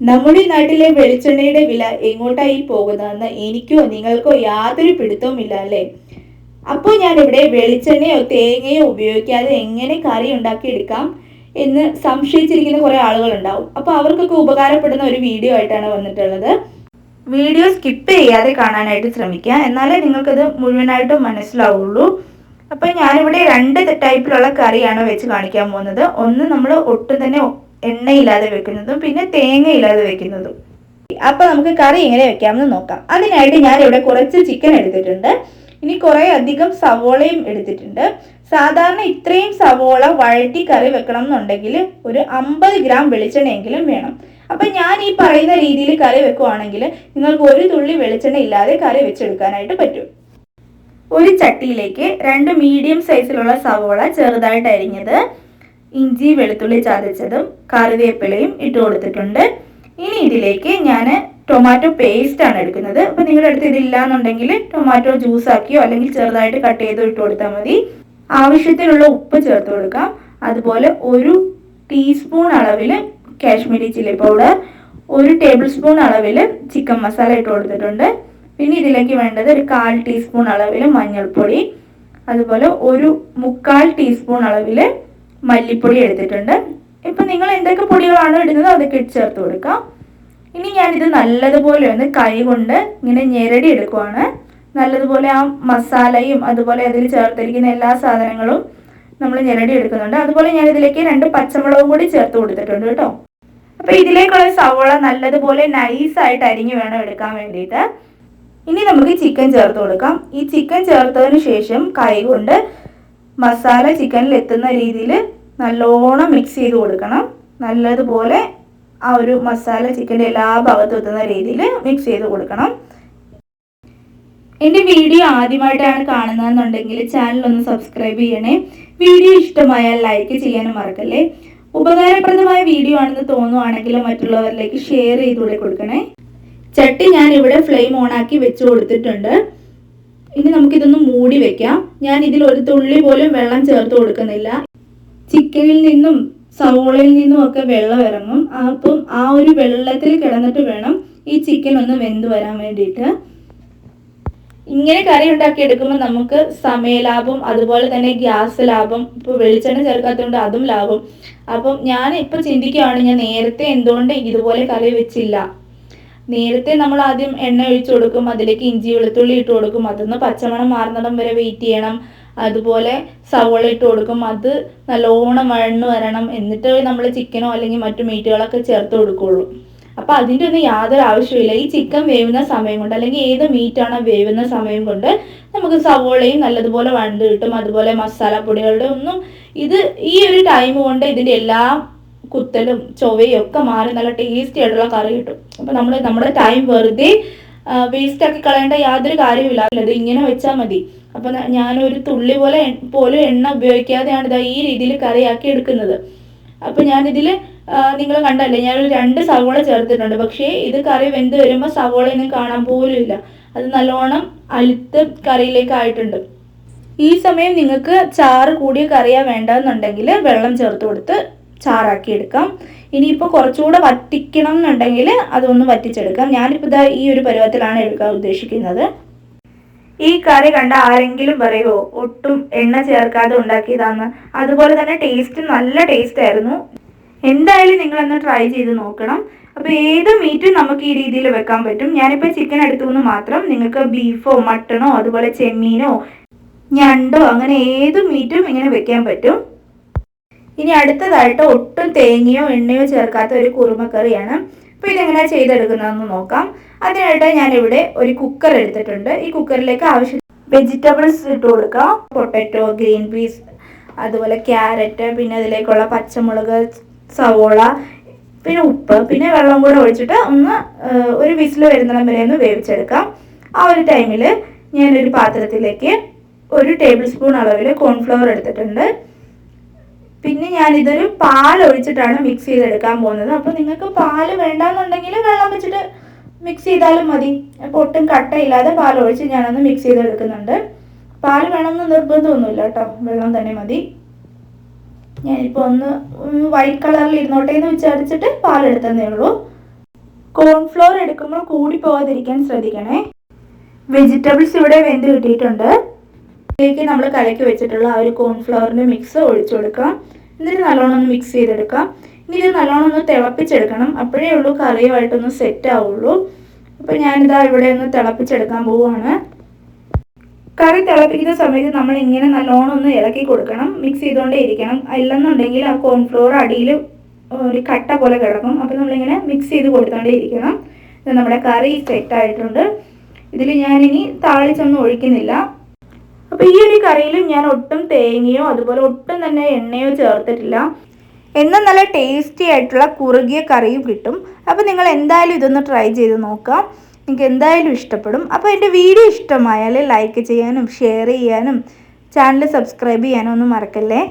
നമ്മുടെ നാട്ടിലെ വെളിച്ചെണ്ണയുടെ വില എങ്ങോട്ടായി പോകുന്നതെന്ന് എനിക്കോ നിങ്ങൾക്കോ യാതൊരു പിടുത്തവുമില്ല അല്ലേ? അപ്പോൾ ഇവിടെ വെളിച്ചെണ്ണയോ തേങ്ങയോ ഉപയോഗിക്കാതെ എങ്ങനെ കറി ഉണ്ടാക്കിയെടുക്കാം എന്ന് സംശയിച്ചിരിക്കുന്ന കുറേ ആളുകളുണ്ടാവും. അപ്പോൾ അവർക്കൊക്കെ ഉപകാരപ്പെടുന്ന ഒരു വീഡിയോ ആയിട്ടാണ് വന്നിട്ടുള്ളത്. വീഡിയോ സ്കിപ്പ് ചെയ്യാതെ കാണാനായിട്ട് ശ്രമിക്കുക. എന്നാലേ നിങ്ങൾക്കത് മുഴുവനായിട്ടും മനസ്സിലാവുള്ളൂ. അപ്പോൾ ഞാനിവിടെ രണ്ട് ടൈപ്പിലുള്ള കറിയാണ് വെച്ച് കാണിക്കാൻ പോകുന്നത്. ഒന്ന് നമ്മൾ ഒട്ടും തന്നെ എണ്ണയില്ലാതെ വെക്കുന്നതും പിന്നെ തേങ്ങയില്ലാതെ വെക്കുന്നതും. അപ്പൊ നമുക്ക് കറി എങ്ങനെ വെക്കാമെന്ന് നോക്കാം. അതിനായിട്ട് ഞാൻ ഇവിടെ കുറച്ച് ചിക്കൻ എടുത്തിട്ടുണ്ട്. ഇനി കുറെ അധികം സവോളയും എടുത്തിട്ടുണ്ട്. സാധാരണ ഇത്രയും സവോള വഴറ്റി കറി വെക്കണം എന്നുണ്ടെങ്കിൽ ഒരു അമ്പത് ഗ്രാം വെളിച്ചെണ്ണയെങ്കിലും വേണം. അപ്പൊ ഞാൻ ഈ പറയുന്ന രീതിയിൽ കറി വെക്കുവാണെങ്കിൽ നിങ്ങൾക്ക് ഒരു തുള്ളി വെളിച്ചെണ്ണ ഇല്ലാതെ കറി വെച്ചെടുക്കാനായിട്ട് പറ്റും. ഒരു ചട്ടിയിലേക്ക് രണ്ട് മീഡിയം സൈസിലുള്ള സവോള ചെറുതായിട്ട് അരിഞ്ഞത്. ഇഞ്ചി വെളുത്തുള്ളി ചതച്ചതും കറിവേപ്പിലയും ഇട്ട് കൊടുത്തിട്ടുണ്ട്. ഇനി ഇതിലേക്ക് ഞാൻ ടൊമാറ്റോ പേസ്റ്റ് ആണ് എടുക്കുന്നത്. അപ്പോൾ നിങ്ങളുടെ അടുത്ത് ഇതില്ല എന്നുണ്ടെങ്കിൽ ടൊമാറ്റോ ജ്യൂസ് ആക്കിയോ അല്ലെങ്കിൽ ചെറുതായിട്ട് കട്ട് ചെയ്തോ ഇട്ട് കൊടുത്താൽ മതി. ആവശ്യത്തിനുള്ള ഉപ്പ് ചേർത്ത് കൊടുക്കാം. അതുപോലെ ഒരു ടീസ്പൂൺ അളവിൽ കാശ്മീരി ചില്ലി പൗഡർ ഒരു ടേബിൾ സ്പൂൺ അളവിൽ ചിക്കൻ മസാല ഇട്ട് കൊടുത്തിട്ടുണ്ട്. പിന്നെ ഇതിലേക്ക് വേണ്ടത് ഒരു കാൽ ടീസ്പൂൺ അളവിൽ മഞ്ഞൾപ്പൊടി അതുപോലെ ഒരു മുക്കാൽ ടീസ്പൂൺ അളവിൽ മല്ലിപ്പൊടി എടുത്തിട്ടുണ്ട്. ഇപ്പം നിങ്ങൾ എന്തൊക്കെ പൊടികളാണ് ഇടുന്നത് അതൊക്കെ ഇട്ട് ചേർത്ത് കൊടുക്കാം. ഇനി ഞാനിത് നല്ലതുപോലെ ഒന്ന് കൈ കൊണ്ട് ഇങ്ങനെ ഞെരടി എടുക്കുവാണ്. നല്ലതുപോലെ ആ മസാലയും അതുപോലെ അതിൽ ചേർത്തിരിക്കുന്ന എല്ലാ സാധനങ്ങളും നമ്മൾ ഞെരടി എടുക്കുന്നുണ്ട്. അതുപോലെ ഞാൻ ഇതിലേക്ക് രണ്ട് പച്ചമുളകും കൂടി ചേർത്ത് കൊടുത്തിട്ടുണ്ട് കേട്ടോ. അപ്പൊ ഇതിലേക്കുള്ള സവോള നല്ലതുപോലെ നൈസ് ആയിട്ട് അരിഞ്ഞു വേണം എടുക്കാൻ വേണ്ടിയിട്ട്. ഇനി നമുക്ക് ചിക്കൻ ചേർത്ത് കൊടുക്കാം. ഈ ചിക്കൻ ചേർത്തതിന് ശേഷം കൈ കൊണ്ട് മസാല ചിക്കനിൽ എത്തുന്ന രീതിയിൽ നല്ലോണം മിക്സ് ചെയ്ത് കൊടുക്കണം. നല്ലതുപോലെ ആ ഒരു മസാല ചിക്കന്റെ എല്ലാ ഭാഗത്തും എത്തുന്ന രീതിയിൽ മിക്സ് ചെയ്ത് കൊടുക്കണം. എന്റെ വീഡിയോ ആദ്യമായിട്ടാണ് കാണുന്നതെന്നുണ്ടെങ്കിൽ ചാനൽ ഒന്ന് സബ്സ്ക്രൈബ് ചെയ്യണേ. വീഡിയോ ഇഷ്ടമായാൽ ലൈക്ക് ചെയ്യാനും മറക്കല്ലേ. ഉപകാരപ്രദമായ വീഡിയോ ആണെന്ന് തോന്നുവാണെങ്കിൽ മറ്റുള്ളവരിലേക്ക് ഷെയർ ചെയ്തുകൂടെ കൊടുക്കണേ. ചട്ടി ഞാൻ ഇവിടെ ഫ്ലെയിം ഓണാക്കി വെച്ച് കൊടുത്തിട്ടുണ്ട്. ഇനി നമുക്കിതൊന്ന് മൂടി വെക്കാം. ഞാൻ ഇതിൽ ഒരു തുള്ളി പോലും വെള്ളം ചേർത്ത് കൊടുക്കുന്നില്ല. ചിക്കനിൽ നിന്നും സവോളയിൽ നിന്നും ഒക്കെ വെള്ളം ഇറങ്ങും. അപ്പം ആ ഒരു വെള്ളത്തിൽ കിടന്നിട്ട് വേണം ഈ ചിക്കൻ ഒന്ന് വെന്ത് വരാൻ വേണ്ടിയിട്ട്. ഇങ്ങനെ കറി ഉണ്ടാക്കി എടുക്കുമ്പോൾ നമുക്ക് സമയലാഭം അതുപോലെ തന്നെ ഗ്യാസ് ലാഭം ഇപ്പൊ വെളിച്ചെണ്ണ ചേർക്കാത്തതുകൊണ്ട് അതും ലാഭം. അപ്പം ഞാൻ ഇപ്പോൾ ചിന്തിക്കുകയാണ് ഞാൻ നേരത്തെ എന്തുകൊണ്ട് ഇതുപോലെ കറി വെച്ചില്ല? നേരത്തെ നമ്മൾ ആദ്യം എണ്ണ ഒഴിച്ചു കൊടുക്കും അതിലേക്ക് ഇഞ്ചി വെളുത്തുള്ളി ഇട്ട് കൊടുക്കും അതൊന്ന് പച്ചമണം മാറുന്നിടം വരെ വെയിറ്റ് ചെയ്യണം. അതുപോലെ സവോള ഇട്ട് കൊടുക്കും അത് നല്ലോണം വഴന്നു വരണം. എന്നിട്ട് നമ്മൾ ചിക്കനോ അല്ലെങ്കിൽ മറ്റു മീറ്റുകളൊക്കെ ചേർത്ത് കൊടുക്കുള്ളൂ. അപ്പോൾ അതിന്റെ ഒന്നും യാതൊരു ആവശ്യമില്ല ഈ ചിക്കൻ വേവുന്ന സമയം കൊണ്ട് അല്ലെങ്കിൽ ഏത് മീറ്റാണോ വേവുന്ന സമയം കൊണ്ട് നമുക്ക് സവോളയും നല്ലതുപോലെ വഴണ്ട് കിട്ടും. അതുപോലെ മസാലപ്പൊടികളുടെ ഒന്നും ഇത് ഈ ഒരു ടൈം കൊണ്ട് ഇതിന്റെ എല്ലാ കുത്തലും ചൊവയും ഒക്കെ മാറി നല്ല ടേസ്റ്റി ആയിട്ടുള്ള കറി കിട്ടും. അപ്പോൾ നമ്മൾ നമ്മുടെ ടൈം വെറുതെ വേസ്റ്റ് ആക്കി കളയേണ്ട യാതൊരു കാര്യമില്ല അത് ഇങ്ങനെ വെച്ചാൽ മതി. അപ്പോൾ ഞാനൊരു തുള്ളി പോലെ പോലും എണ്ണ ഉപയോഗിക്കാതെയാണ് ഇതാ ഈ രീതിയിൽ കറിയാക്കി എടുക്കുന്നത്. അപ്പോൾ ഞാനിതിൽ നിങ്ങൾ കണ്ടല്ലേ ഞാനൊരു രണ്ട് സവോള ചേർത്തിട്ടുണ്ട്. പക്ഷേ ഇത് കറി വെന്ത് വരുമ്പോൾ സവോളയൊന്നും കാണാൻ പോലും ഇല്ല. അത് നല്ലോണം അലുത്ത് കറിയിലേക്ക് ആയിട്ടുണ്ട്. ഈ സമയം നിങ്ങൾക്ക് ചാറ് കൂടിയ കറിയാ വേണ്ടെന്നുണ്ടെങ്കിൽ വെള്ളം ചേർത്ത് കൊടുത്ത് ചാറാക്കി എടുക്കാം. ഇനിയിപ്പോൾ കുറച്ചുകൂടെ വറ്റിക്കണം എന്നുണ്ടെങ്കിൽ അതൊന്ന് വറ്റിച്ചെടുക്കാം. ഞാനിപ്പോൾ ഇതാ ഈ ഒരു പരുവത്തിലാണ് എടുക്കാൻ ഉദ്ദേശിക്കുന്നത്. ഈ കറി കണ്ട ആരെങ്കിലും പറയുമോ ഒട്ടും എണ്ണ ചേർക്കാതെ ഉണ്ടാക്കിയതാന്ന്? അതുപോലെ തന്നെ ടേസ്റ്റ് നല്ല ടേസ്റ്റ് ആയിരുന്നു. എന്തായാലും നിങ്ങളൊന്ന് ട്രൈ ചെയ്ത് നോക്കണം. അപ്പോൾ ഏത് മീറ്റും നമുക്ക് ഈ രീതിയിൽ വെക്കാൻ പറ്റും. ഞാനിപ്പോൾ ചിക്കൻ എടുത്തു മാത്രം നിങ്ങൾക്ക് ബീഫോ മട്ടണോ അതുപോലെ ചെമ്മീനോ ഞണ്ടോ അങ്ങനെ ഏത് മീറ്റും ഇങ്ങനെ വെക്കാൻ പറ്റും. ഇനി അടുത്തതായിട്ട് ഒട്ടും തേങ്ങയോ എണ്ണയോ ചേർക്കാത്ത ഒരു കുറുമക്കറിയാണ്. അപ്പോൾ ഇതെങ്ങനെ ചെയ്തെടുക്കുന്നതെന്ന് നോക്കാം. അതിനായിട്ട് ഞാനിവിടെ ഒരു കുക്കർ എടുത്തിട്ടുണ്ട്. ഈ കുക്കറിലേക്ക് ആവശ്യം വെജിറ്റബിൾസ് ഇട്ട് കൊടുക്കാം. പൊട്ടറ്റോ ഗ്രീൻ പീസ് അതുപോലെ ക്യാരറ്റ് പിന്നെ അതിലേക്കുള്ള പച്ചമുളക് സവോള പിന്നെ ഉപ്പ് പിന്നെ വെള്ളം കൂടെ ഒഴിച്ചിട്ട് ഒന്ന് ഒരു വിസിൽ വരുന്നിടം വരെ ഒന്ന് വേവിച്ചെടുക്കാം. ആ ഒരു ടൈമിൽ ഞാനൊരു പാത്രത്തിലേക്ക് ഒരു ടേബിൾ സ്പൂൺ അളവിൽ കോൺഫ്ലവർ എടുത്തിട്ടുണ്ട്. പിന്നെ ഞാൻ ഇതൊരു പാൽ ഒഴിച്ചിട്ടാണ് മിക്സ് ചെയ്തെടുക്കാൻ പോകുന്നത്. അപ്പോൾ നിങ്ങൾക്ക് പാൽ വേണ്ടാന്നുണ്ടെങ്കിൽ വെള്ളം വെച്ചിട്ട് മിക്സ് ചെയ്താലും മതി. അപ്പോൾ ഒട്ടും കട്ടയില്ലാതെ പാൽ ഒഴിച്ച് ഞാനൊന്ന് മിക്സ് ചെയ്തെടുക്കുന്നുണ്ട്. പാൽ വേണമെന്ന് നിർബന്ധമൊന്നുമില്ല കേട്ടോ. വെള്ളം തന്നെ മതി. ഞാനിപ്പോൾ ഒന്ന് വൈറ്റ് കളറിൽ ഇരുന്നോട്ടെ എന്ന് വിചാരിച്ചിട്ട് പാൽ എടുത്തതേ ഉള്ളൂ. കോൺഫ്ലോർ എടുക്കുമ്പോൾ കൂടി പോകാതിരിക്കാൻ ശ്രദ്ധിക്കണേ. വെജിറ്റബിൾസ് ഇവിടെ വെന്ത് കിട്ടിയിട്ടുണ്ട്. ഇതിലേക്ക് നമ്മൾ കലക്കി വെച്ചിട്ടുള്ള ആ ഒരു കോൺഫ്ലവറിന്റെ മിക്സ് ഒഴിച്ചു കൊടുക്കാം. എന്നിട്ട് നല്ലോണം ഒന്ന് മിക്സ് ചെയ്തെടുക്കാം. ഇനി ഇത് നല്ലോണം ഒന്ന് തിളപ്പിച്ചെടുക്കണം. അപ്പോഴേ ഉള്ളൂ കറിയുമായിട്ടൊന്ന് സെറ്റ് ആവുള്ളൂ. അപ്പോൾ ഞാനിതാ ഇവിടെ ഒന്ന് തിളപ്പിച്ചെടുക്കാൻ പോവുകയാണ് കറി തിളപ്പിക്കുന്ന സമയത്ത് നമ്മൾ ഇങ്ങനെ നല്ലോണം ഒന്ന് ഇളക്കി കൊടുക്കണം. മിക്സ് ചെയ്തുകൊണ്ടേ ഇരിക്കണം. അല്ലെന്നുണ്ടെങ്കിൽ ആ കോൺഫ്ലോർ അടിയിൽ ഒരു കട്ട പോലെ കിടക്കും. അപ്പോൾ നമ്മളിങ്ങനെ മിക്സ് ചെയ്ത് കൊടുത്തോണ്ടേ ഇരിക്കണം. നമ്മുടെ കറി സെറ്റ് ആയിട്ടുണ്ട്. ഇതിൽ ഞാനിനി താളിച്ചൊന്നും ഒഴിക്കുന്നില്ല. അപ്പോൾ ഈ ഒരു കറിയിൽ ഞാൻ ഒട്ടും തേങ്ങയോ അതുപോലെ ഒട്ടും തന്നെ എണ്ണയോ ചേർത്തിട്ടില്ല. എന്നാൽ നല്ല ടേസ്റ്റി ആയിട്ടുള്ള കുറുകിയ കറിയും കിട്ടും. അപ്പോൾ നിങ്ങൾ എന്തായാലും ഇതൊന്ന് ട്രൈ ചെയ്ത് നോക്കാം. നിങ്ങൾക്ക് എന്തായാലും ഇഷ്ടപ്പെടും. അപ്പോൾ എന്റെ വീഡിയോ ഇഷ്ടമായാൽ ലൈക്ക് ചെയ്യാനും ഷെയർ ചെയ്യാനും ചാനൽ സബ്സ്ക്രൈബ് ചെയ്യാനും ഒന്നും മറക്കല്ലേ?